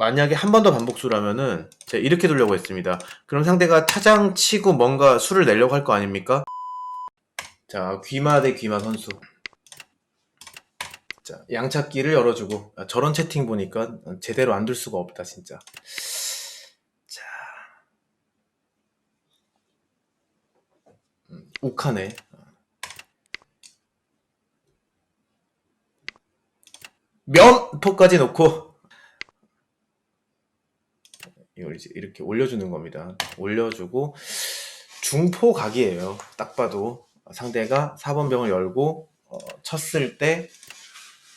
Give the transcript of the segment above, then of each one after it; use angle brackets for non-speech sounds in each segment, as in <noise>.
만약에 한 번 더 반복수라면은 제가 이렇게 두려고 했습니다. 그럼 상대가 타장 치고 뭔가 수를 내려고 할 거 아닙니까? 자, 귀마 대 귀마 선수. 자, 양찾기를 열어주고 아, 저런 채팅 보니까 제대로 안 둘 수가 없다 진짜. 자, 음, 욱하네. 면 포까지 놓고 이걸 이제 이렇게 올려주는 겁니다. 올려주고 중포 각이에요. 딱 봐도 상대가 4번 병을 열고 어, 쳤을 때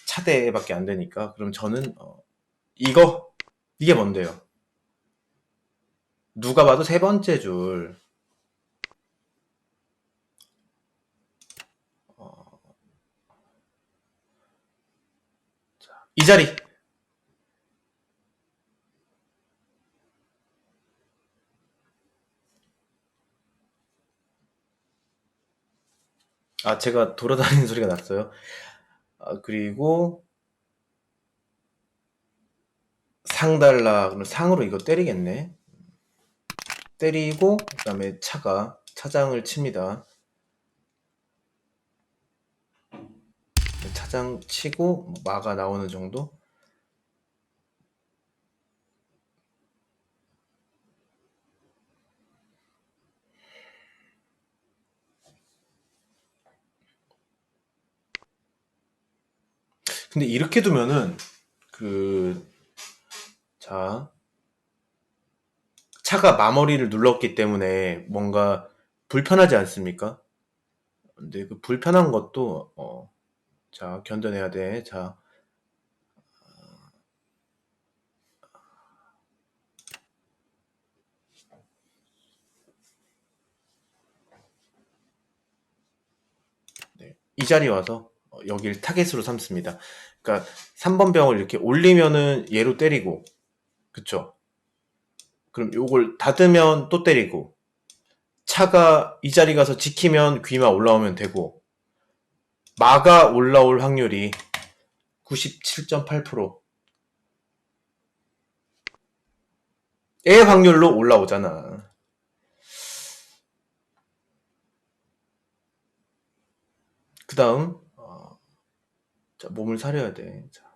차대밖에 안 되니까 그럼 저는 어, 이거 이게 뭔데요? 누가 봐도 세 번째 줄 어, 자, 이 자리 아 제가 돌아다니는 소리가 났어요. 아, 그리고 상 달라 그럼 상으로 이거 때리겠네. 때리고 그다음에 차가 차장을 칩니다. 차장 치고 뭐 마가 나오는 정도. 근데 이렇게 두면은 그 자, 차가 마머리를 눌렀기 때문에 뭔가 불편하지 않습니까? 근데 그 불편한 것도 어, 자 견뎌내야 돼. 자, 네, 이 자리에 와서 어, 여기를 타겟으로 삼습니다. 그러니까 3번 병을 이렇게 올리면은 얘로 때리고, 그쵸? 그럼 요걸 닫으면 또 때리고, 차가 이 자리 가서 지키면 귀마 올라오면 되고, 마가 올라올 확률이 97.8%. 의 확률로 올라오잖아. 그 다음, 어, 자, 몸을 사려야 돼. 자.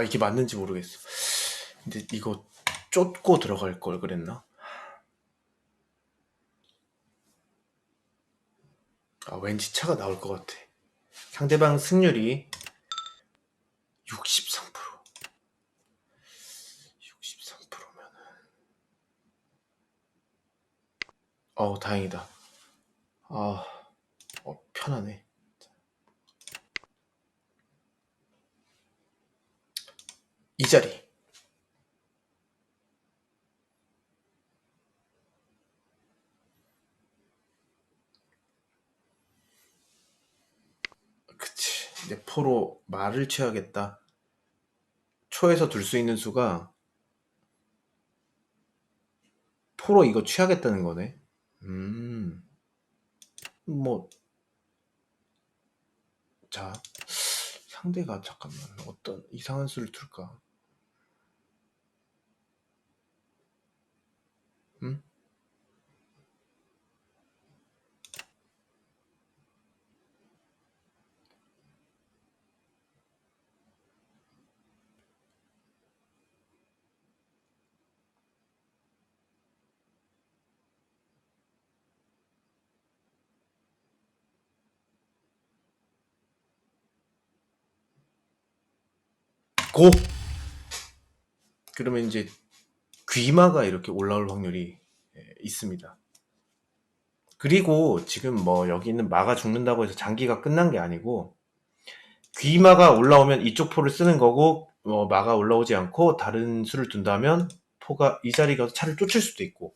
아, 이게 맞는지 모르겠어. 근데 이거 쫓고 들어갈 걸 그랬나? 아, 왠지 차가 나올 것 같아. 상대방 승률이 63%. 63%면은. 어우, 다행이다. 아, 어, 편하네. 이 자리. 그치. 이제 포로 말을 취하겠다. 초에서 둘 수 있는 수가 포로 이거 취하겠다는 거네. 음. 뭐. 자. 상대가 잠깐만 어떤 이상한 수를 둘까? 고! 그러면 이제 귀마가 이렇게 올라올 확률이 예, 있습니다. 그리고 지금 뭐 여기 있는 마가 죽는다고 해서 장기가 끝난 게 아니고 귀마가 올라오면 이쪽 포를 쓰는 거고 어, 마가 올라오지 않고 다른 수를 둔다면 포가 이 자리 가서 차를 쫓을 수도 있고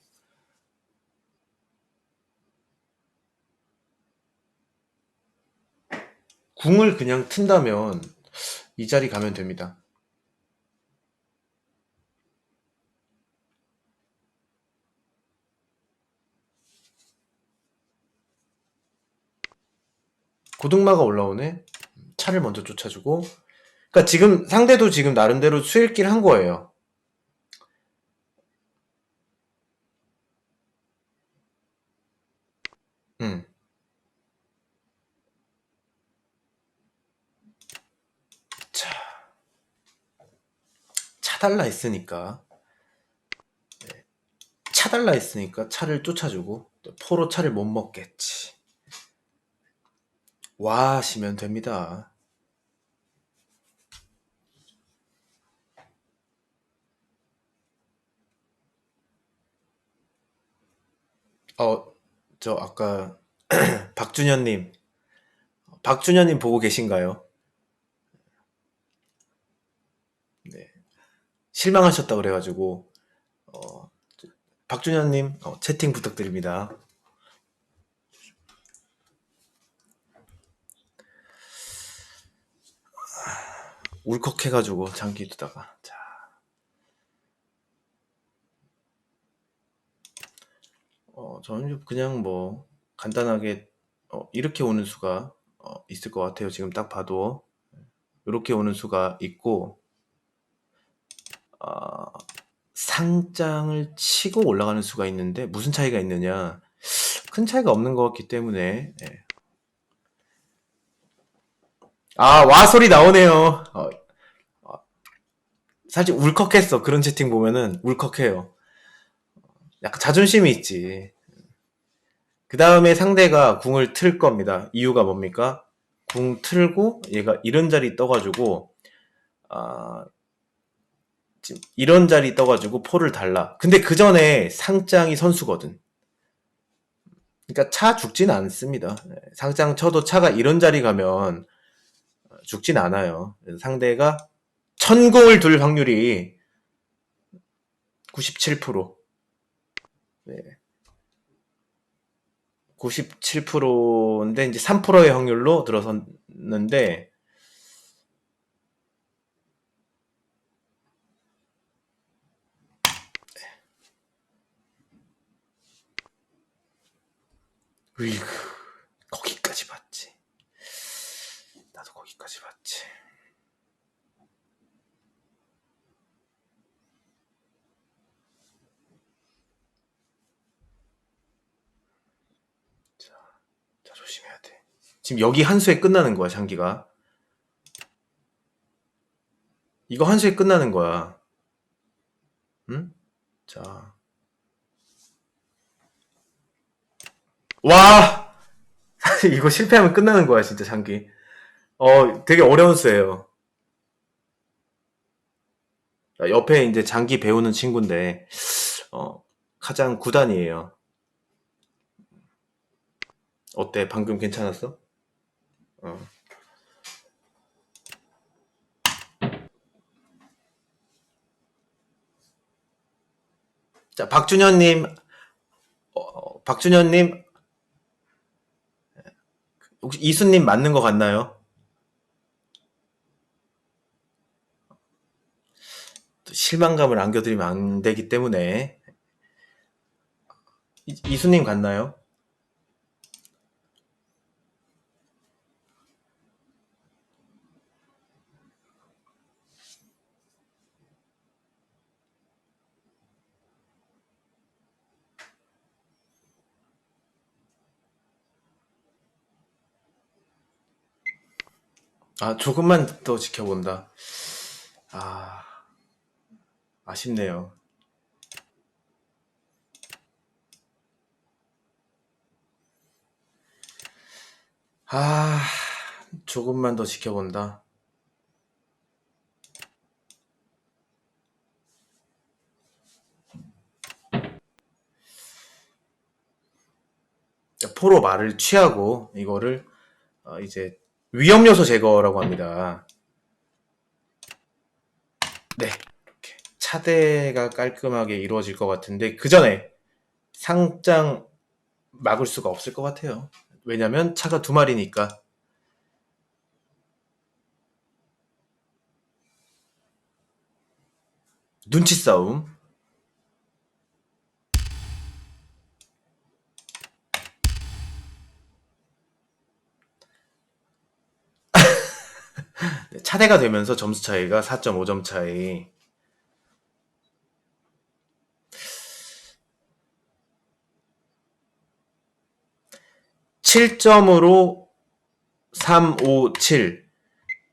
궁을 그냥 튼다면 이 자리 가면 됩니다. 고등마가 올라오네. 차를 먼저 쫓아주고. 그러니까 지금 상대도 지금 나름대로 수일길 한 거예요. 음. 자, 차달라 했으니까 네. 차달라 했으니까 차를 쫓아주고 또 포로 차를 못 먹겠지. 와 하시면 됩니다. 어, 저 아까 <clears throat> 박준현님, 박준현님 보고 계신가요? 네. 실망하셨다 그래가지고 어, 박준현님 어, 채팅 부탁드립니다. 울컥해가지고 장기 두다가 자. 어, 저는 그냥 뭐 간단하게 어, 이렇게 오는 수가 어, 있을 것 같아요. 지금 딱 봐도 이렇게 오는 수가 있고 어, 상장을 치고 올라가는 수가 있는데 무슨 차이가 있느냐? 큰 차이가 없는 것 같기 때문에 예. 아, 와 소리 나오네요. 어, 어, 사실 울컥했어. 그런 채팅 보면은 울컥해요. 약간 자존심이 있지. 그 다음에 상대가 궁을 틀 겁니다. 이유가 뭡니까? 궁 틀고 얘가 이런 자리 떠가지고 아, 지금 이런 자리 떠가지고 포를 달라. 근데 그 전에 상장이 선수거든. 그러니까 차 죽진 않습니다. 네, 상장 쳐도 차가 이런 자리 가면 죽진 않아요. 상대가 천공을 둘 확률이 97%. 네. 97%인데 이제 3%의 확률로 들어섰는데 으이구 거기까지 봤지. 거기까지 봤지. 자, 자 조심해야 돼. 지금 여기 한 수에 끝나는 거야, 장기가. 이거 한 수에 끝나는 거야. 응? 자. 와! <laughs> 이거 실패하면 끝나는 거야, 진짜 장기. 어, 되게 어려운 수예요. 자, 옆에 이제 장기 배우는 친구인데, 어, 가장 구단이에요. 어때? 방금 괜찮았어? 어. 자, 박준현 님, 어, 박준현 님, 혹시 이수님 맞는 것 같나요? 실망감을 안겨드리면 안 되기 때문에 이, 이수님 같나요? 아, 조금만 더 지켜본다. 아, 아쉽네요. 아, 조금만 더 지켜본다. 포로 말을 취하고 이거를 어, 이제 위험 요소 제거라고 합니다. 네, 차대가 깔끔하게 이루어질 것 같은데 그 전에 상장 막을 수가 없을 것 같아요. 왜냐면 차가 두 마리니까. 눈치 싸움. <laughs> 차대가 되면서 점수 차이가 4.5점 차이. (7점으로) 3, 5, 7.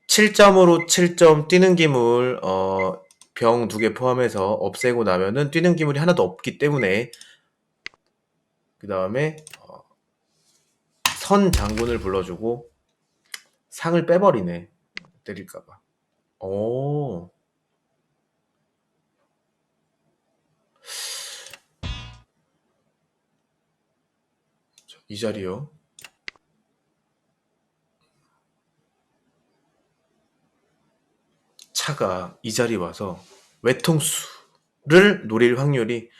7점으로 7점 뛰는 기물, 어, 병 두 개 포함해서 없애고 나면은 뛰는 기물이 하나도 없기 때문에, 그 다음에, 어, 선 장군을 불러주고, 상을 빼버리네. 때릴까봐. 오. 자, 이 자리요. 차가 이 자리 와서 외통수를 노릴 확률이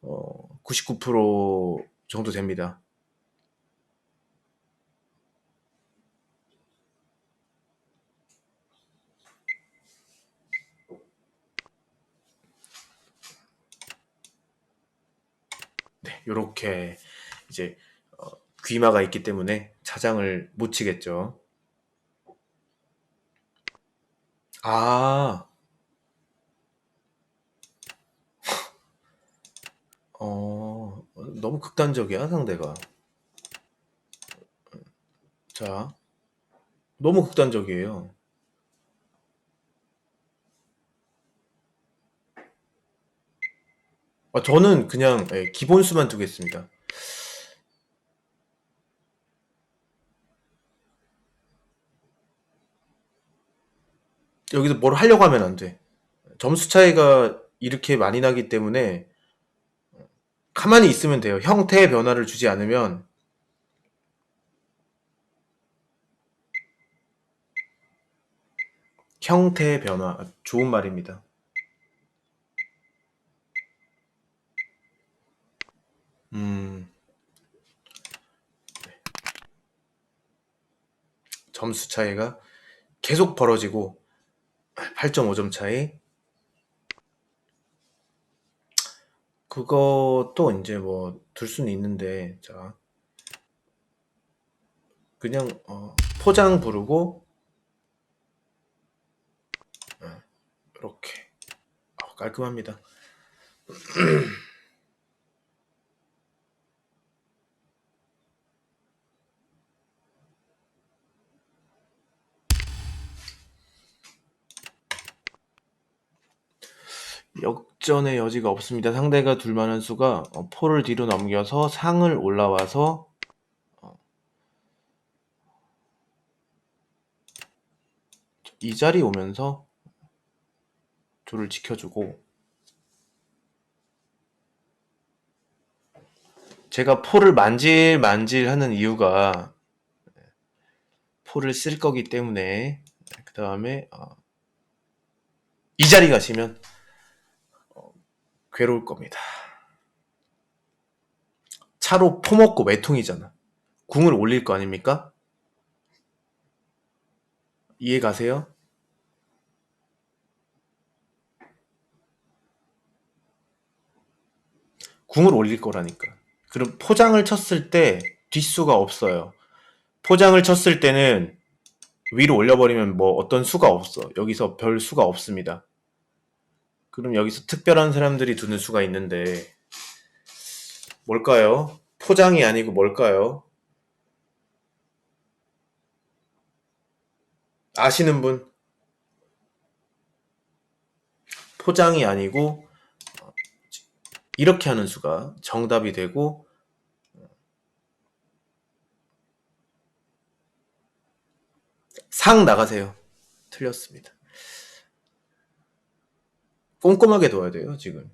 어, 99% 정도 됩니다. 네, 요렇게 이제 어, 귀마가 있기 때문에 차장을 못 치겠죠. 아, <laughs> 어, 너무 극단적이야, 상대가. 자, 너무 극단적이에요. 아, 저는 그냥 예, 기본 수만 두겠습니다. 여기서 뭘 하려고 하면 안 돼. 점수 차이가 이렇게 많이 나기 때문에 가만히 있으면 돼요. 형태의 변화를 주지 않으면 형태의 변화 아, 좋은 말입니다. 음, 네. 점수 차이가 계속 벌어지고 8.5점 차이. 그것도 이제 뭐 둘 수는 있는데 자 그냥 어, 포장 부르고 어, 이렇게 어, 깔끔합니다. <clears throat> 역전의 여지가 없습니다. 상대가 둘만한 수가 어, 포를 뒤로 넘겨서 상을 올라와서 어, 이 자리 오면서 조를 지켜주고 제가 포를 만질 만질 하는 이유가 포를 쓸 거기 때문에 그 다음에 어, 이 자리 가시면 어, 괴로울 겁니다. 차로 포 먹고 외통이잖아. 궁을 올릴 거 아닙니까? 이해 가세요? 궁을 올릴 거라니까. 그럼 포장을 쳤을 때 뒷수가 없어요. 포장을 쳤을 때는 위로 올려버리면 뭐 어떤 수가 없어. 여기서 별 수가 없습니다. 그럼 여기서 특별한 사람들이 두는 수가 있는데 뭘까요? 포장이 아니고 뭘까요? 아시는 분? 포장이 아니고 이렇게 하는 수가 정답이 되고 상 나가세요. 틀렸습니다. 꼼꼼하게 둬야 돼요, 지금.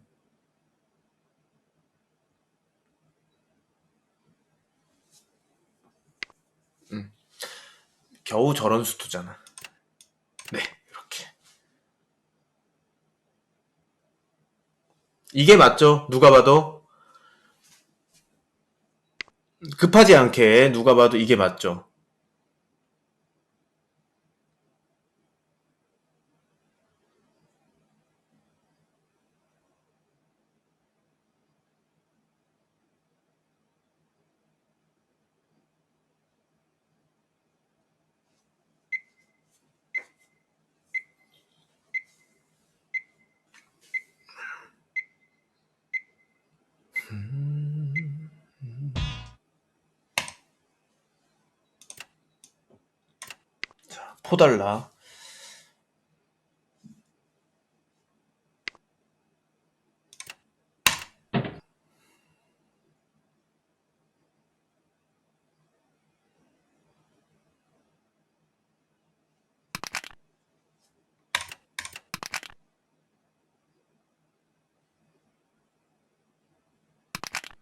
겨우 저런 수투잖아. 네, 이렇게. 이게 맞죠? 누가 봐도? 급하지 않게 누가 봐도 이게 맞죠? 자, 포달라.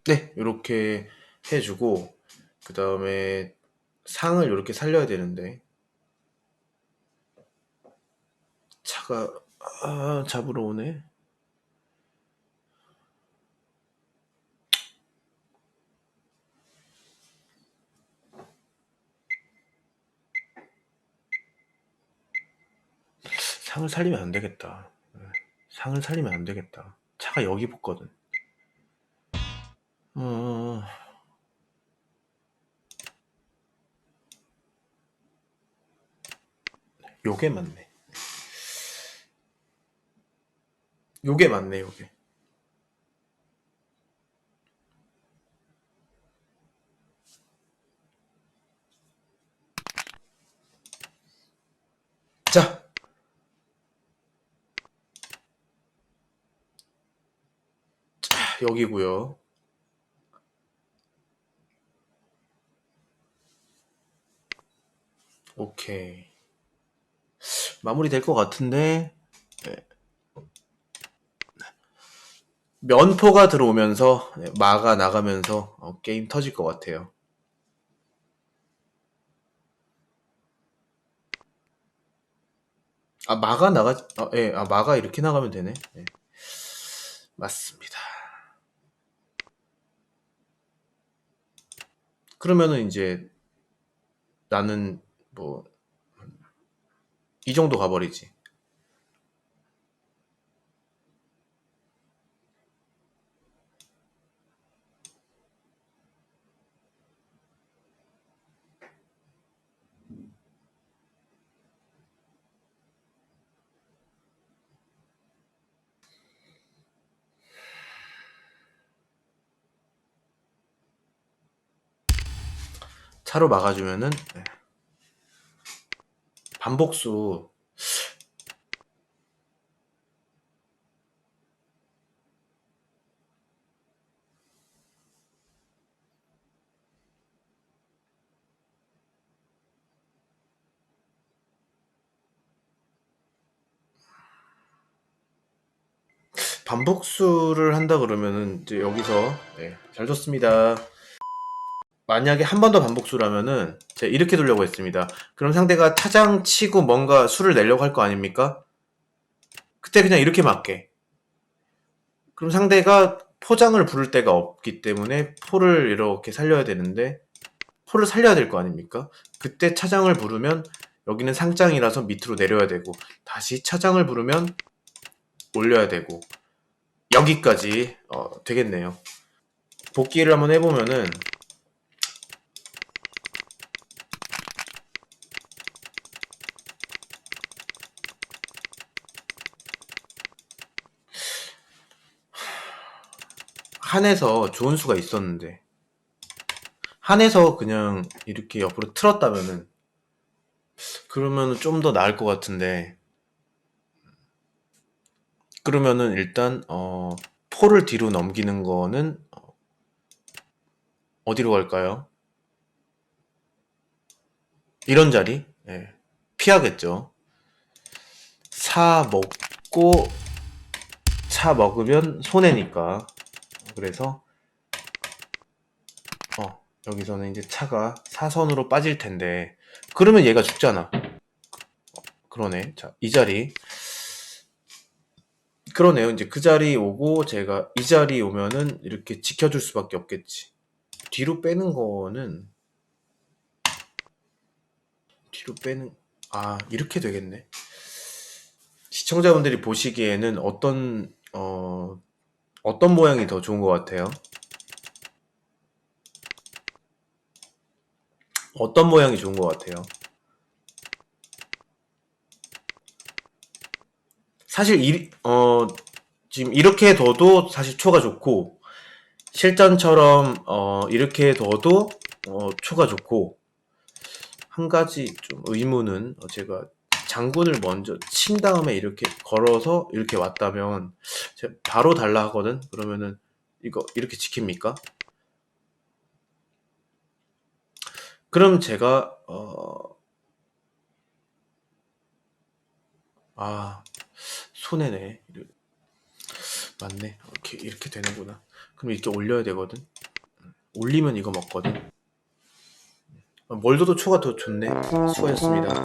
네, 이렇게 해주고 그 다음에 상을 이렇게 살려야 되는데 차가 아, 잡으러 오네. 상을 살리면 안 되겠다. 네, 상을 살리면 안 되겠다. 차가 여기 붙거든. 어, 요게 맞네. 요게 맞네, 요게. 자. 자, 여기고요. 오케이. 마무리 될 것 같은데, 네. 면포가 들어오면서, 네, 마가 나가면서, 어, 게임 터질 것 같아요. 아, 마가 나가, 아, 예, 아, 마가 이렇게 나가면 되네. 예. 맞습니다. 그러면은 이제 나는 뭐, 이 정도 가버리지. 차로 막아주면은, 네. 반복수, 반복수를 한다 그러면은 이제 여기서 네, 잘 줬습니다. 만약에 한 번 더 반복수라면은 제가 이렇게 두려고 했습니다. 그럼 상대가 타장 치고 뭔가 수를 내려고 할 거 아닙니까? 그때 그냥 이렇게 맞게. 그럼 상대가 포장을 부를 데가 없기 때문에 포를 이렇게 살려야 되는데 포를 살려야 될 거 아닙니까? 그때 차장을 부르면 여기는 상장이라서 밑으로 내려야 되고 다시 차장을 부르면 올려야 되고 여기까지 어, 되겠네요. 복귀를 한번 해보면은 한에서 좋은 수가 있었는데 한에서 그냥 이렇게 옆으로 틀었다면은 그러면은 좀 더 나을 것 같은데 그러면은 일단 어 포를 뒤로 넘기는 거는 어, 어디로 갈까요? 이런 자리 예, 피하겠죠. 사 먹고 차 먹으면 손해니까 그래서 어 여기서는 이제 차가 사선으로 빠질 텐데 그러면 얘가 죽잖아. 그러네. 자, 이 자리. 그러네요. 이제 그 자리 오고 제가 이 자리 오면은 이렇게 지켜줄 수밖에 없겠지. 뒤로 빼는 거는 뒤로 빼는 아 이렇게 되겠네. 시청자분들이 보시기에는 어떤 어 어떤 모양이 더 좋은 것 같아요? 어떤 모양이 좋은 것 같아요? 사실 이, 어, 지금 이렇게 둬도 사실 초가 좋고 실전처럼 어, 이렇게 둬도 어, 초가 좋고 한 가지 좀 의문은 어, 제가 장군을 먼저 친 다음에 이렇게 걸어서 이렇게 왔다면 바로 달라 하거든? 그러면은 이거 이렇게 지킵니까? 그럼 제가 어... 아 손해네. 맞네. 이렇게 이렇게 되는구나. 그럼 이렇게 올려야 되거든? 올리면 이거 먹거든 멀더도 초가 더 좋네. 수고하셨습니다